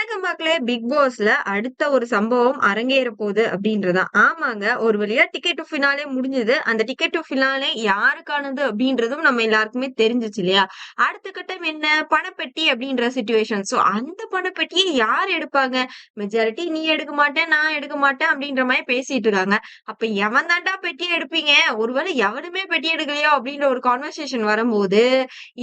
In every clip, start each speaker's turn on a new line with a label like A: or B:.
A: வணக்கம் மக்களே பிக் பாஸ்ல அடுத்த ஒரு சம்பவம் அரங்கேற போகுது அப்படின்றதான். ஆமாங்க ஒரு வழியா டிக்கெட் டு ஃபினாலே முடிஞ்சது. அந்த டிக்கெட் டு ஃபினாலே யாருக்கானது அப்படின்றதும் நம்ம எல்லாருக்குமே தெரிஞ்சிச்சு இல்லையா? அடுத்த கட்டம் என்ன? பணப்பெட்டி அப்படின்ற சுச்சுவேஷன் சோ அந்த பணப்பெட்டியை யார் எடுப்பாங்க? மெஜாரிட்டி நீ எடுக்க மாட்டேன் நான் எடுக்க மாட்டேன் அப்படின்ற மாதிரி பேசிட்டு இருக்காங்க. அப்ப எவன் தாண்டா பெட்டி எடுப்பீங்க? ஒருவேளை எவனுமே பெட்டி எடுக்கலையோ அப்படின்ற ஒரு கான்வர்சேஷன் வரும்போது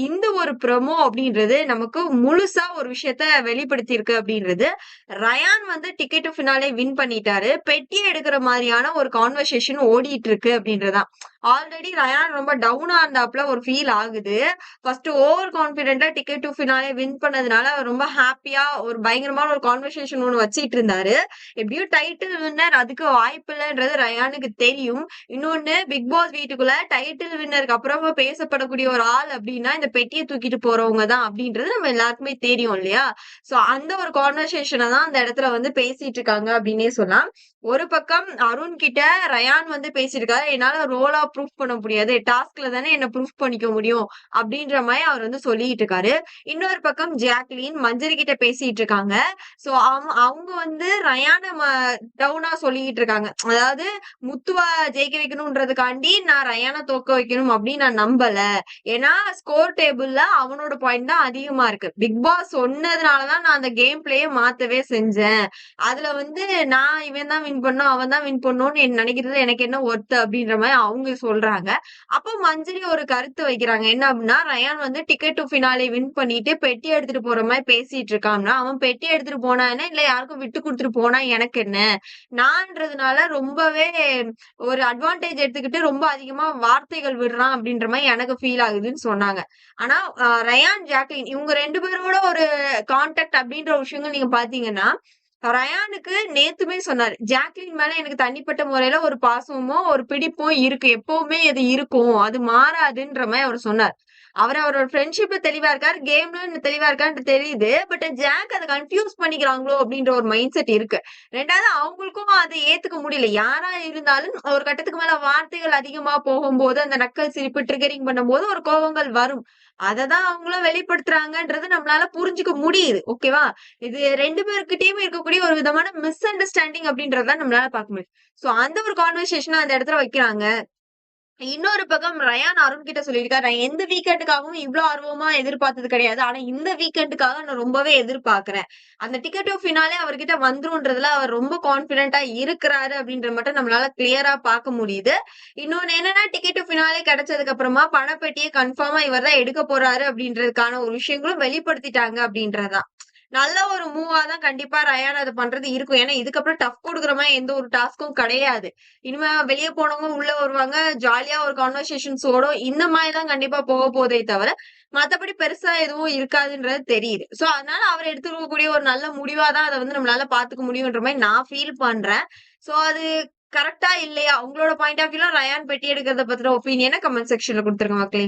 A: இந்த ஒரு ப்ரமோ அப்படின்றது நமக்கு முழுசா ஒரு விஷயத்த வெளிப்படுத்தி இருக்கு அப்படின்றது ரயான் வந்து டிக்கெட் ஃபினாலே வின் பண்ணிட்டாரு. பெட்டி எடுக்கிற மாதிரியான ஒரு கான்வர்சேஷன் ஓடிட்டு இருக்கு அப்படின்றதான். ஆல்ரெடி ரயான் ரொம்ப டவுனா இருந்தாப்ல ஒரு ஃபீல் ஆகுது. ஃபர்ஸ்ட் ஓவர் கான்பிடென்டா டிக்கெட் டு ஃபினாலே வின் பண்ணதுனால அவர் ரொம்ப ஹாப்பியா ஒரு பயங்கரமான ஒரு கான்வர்சேஷன் ஒன்று வச்சிட்டு இருந்தாரு. எப்படியும் டைட்டில் வின்னர் அதுக்கு வாய்ப்பு இல்லைன்றது ரயானுக்கு தெரியும். இன்னொன்னு பிக் பாஸ் வீட்டுக்குள்ள டைட்டில் வின்னருக்கு அப்புறமா பேசப்படக்கூடிய ஒரு ஆள் அப்படின்னா இந்த பெட்டியை தூக்கிட்டு போறவங்க தான் அப்படின்றது நம்ம எல்லாருக்குமே தெரியும் இல்லையா? சோ அந்த ஒரு கான்வர்சேஷனை தான் அந்த இடத்துல வந்து பேசிட்டு இருக்காங்க அப்படின்னே சொல்லலாம். ஒரு பக்கம் அருண் கிட்ட ரயான் வந்து பேசியிருக்காரு என்னால ரோலா ப்ரூஃப் பண்ண முடியாது டாஸ்க்ல தானே என்ன ப்ரூஃப் பண்ணிக்க முடியும் அப்படின்ற மாதிரி அவர் வந்து சொல்லிட்டு இருக்காரு. இன்னொரு பக்கம் ஜாக்லின் மஞ்சரி கிட்ட பேசிட்டு இருக்காங்க. சோ அவங்க வந்து ரயான டவுனா சொல்லிட்டு இருக்காங்க. அதாவது முத்துவா ஜெயிக்க வைக்கணும்ன்றதுக்காண்டி நான் ரயானை தோக்க வைக்கணும் அப்படின்னு நான் நம்பல. ஏன்னா ஸ்கோர் டேபிள்ல அவனோட பாயிண்ட் தான் அதிகமா இருக்கு. பிக் பாஸ் சொன்னதுனாலதான் நான் அந்த கேம் பிளேய மாத்தவே செஞ்சேன். அதுல வந்து நான் இவன் தான் வின் பண்ணும் அவன் தான் வின் பண்ணும்னு நினைக்கிறது? எனக்கு என்ன ஒர்த்து அப்படின்ற மாதிரி அவங்க சொல்றாங்க. அப்போ மஞ்சரி ஒரு கருத்து வைக்கிறாங்க. என்ன அப்படின்னா ரயான் வந்து டிக்கெட் டு ஃபினாலே வின் பண்ணிட்டு பெட்டி எடுத்துட்டு போற மாதிரி பேசிட்டு இருக்காங்கன்னா அவன் பெட்டி எடுத்துட்டு போனா என்ன? இல்ல யாருக்கும் விட்டு கொடுத்துட்டு போனா எனக்கு என்ன? நான்றதுனால ரொம்பவே ஒரு அட்வான்டேஜ் எடுத்துக்கிட்டு ரொம்ப அதிகமா வார்த்தைகள் விடுறான் அப்படின்ற மாதிரி எனக்கு ஃபீல் ஆகுதுன்னு சொன்னாங்க. ஆனா ரயான் ஜாக்லின் இவங்க ரெண்டு பேரோட ஒரு கான்டாக்ட் அப்படின்ற விஷயங்கள் நீங்க பாத்தீங்கன்னா ரயானுக்கு நேத்துமே சொன்னாரு ஜாக்லின் மேல எனக்கு தனிப்பட்ட முறையில ஒரு பாசமும் ஒரு பிடிப்பும் இருக்கு. எப்பவுமே அது இருக்கும். அது மாறாதுன்ற மாதிரி அவர் சொன்னார். அவர் அவரோட ஃப்ரெண்ட்ஷிப்ல தெளிவா இருக்காரு கேம்ல தெளிவா இருக்கான்னு தெரியுது. பட் ஜாக் அதை கன்ஃபியூஸ் பண்ணிக்கிறாங்களோ அப்படின்ற ஒரு மைண்ட் செட் இருக்கு. ரெண்டாவது அவங்களுக்கும் அதை ஏத்துக்க முடியல. யாரா இருந்தாலும் ஒரு கட்டத்துக்கு மேல வார்த்தைகள் அதிகமா போகும்போது அந்த நக்கல் சிரிப்பு ட்ரிகரிங் பண்ணும்போது ஒரு கோபங்கள் வரும். அததான் அவங்களும் வெளிப்படுத்துறாங்கன்றது நம்மளால புரிஞ்சுக்க முடியுது. ஓகேவா இது ரெண்டு பேருக்கிட்டயுமே இருக்கக்கூடிய ஒரு விதமான மிஸ் அண்டர்ஸ்டாண்டிங் அப்படின்றத நம்மளால பார்க்க முடியும் சோ அந்த ஒரு கான்வர்சேஷன் அந்த இடத்துல வைக்கிறாங்க. இன்னொரு பக்கம் ரயான் அருண் கிட்ட சொல்லியிருக்காரு. நான் எந்த வீக்கெண்டுக்காகவும் இவ்வளவு ஆர்வமா எதிர்பார்த்தது கிடையாது. ஆனா இந்த வீக்கெண்டுக்காக நான் ரொம்பவே எதிர்பார்க்கிறேன். அந்த டிக்கெட் ஆஃப் ஃபினாலே அவர்கிட்ட வந்துரும்ன்றதுல அவர் ரொம்ப கான்பிடென்டா இருக்கிறாரு அப்படின்ற மட்டும் நம்மளால கிளியரா பார்க்க முடியுது. இன்னொன்னு என்னன்னா டிக்கெட் ஆஃப் ஃபினாலே கிடைச்சதுக்கு அப்புறமா பணப்பெட்டியை கன்ஃபார்மா இவர் தான் எடுக்க போறாரு அப்படின்றதுக்கான ஒரு விஷயங்களும் வெளிப்படுத்திட்டாங்க அப்படின்றதான் நல்ல ஒரு மூவா தான் கண்டிப்பா ரயான் அது பண்றது இருக்கும். ஏன்னா இதுக்கப்புறம் டஃப் கொடுக்குற மாதிரி எந்த ஒரு டாஸ்க்கும் கிடையாது. இனிமே வெளியே போனவங்க உள்ள வருவாங்க ஜாலியா ஒரு கான்வர்சேஷன்ஸ் ஓடும். இந்த மாதிரி தான் கண்டிப்பா போக போதே தவிர மத்தபடி பெருசா எதுவும் இருக்காதுன்றது தெரியுது. சோ அதனால அவர் எடுத்துக்கக்கூடிய ஒரு நல்ல முடிவா தான் அதை வந்து நம்மளால பாத்துக்க முடியும்ன்ற மாதிரி நான் ஃபீல் பண்றேன். சோ அது கரெக்டா இல்லையா? உங்களோட பாயிண்ட் ஆஃப் வியூல ரயான் பெட்டி எடுக்கிறத பத்தின ஒப்பீனியனை கமெண்ட் செக்ஷன்ல கொடுத்துருங்க மக்களே.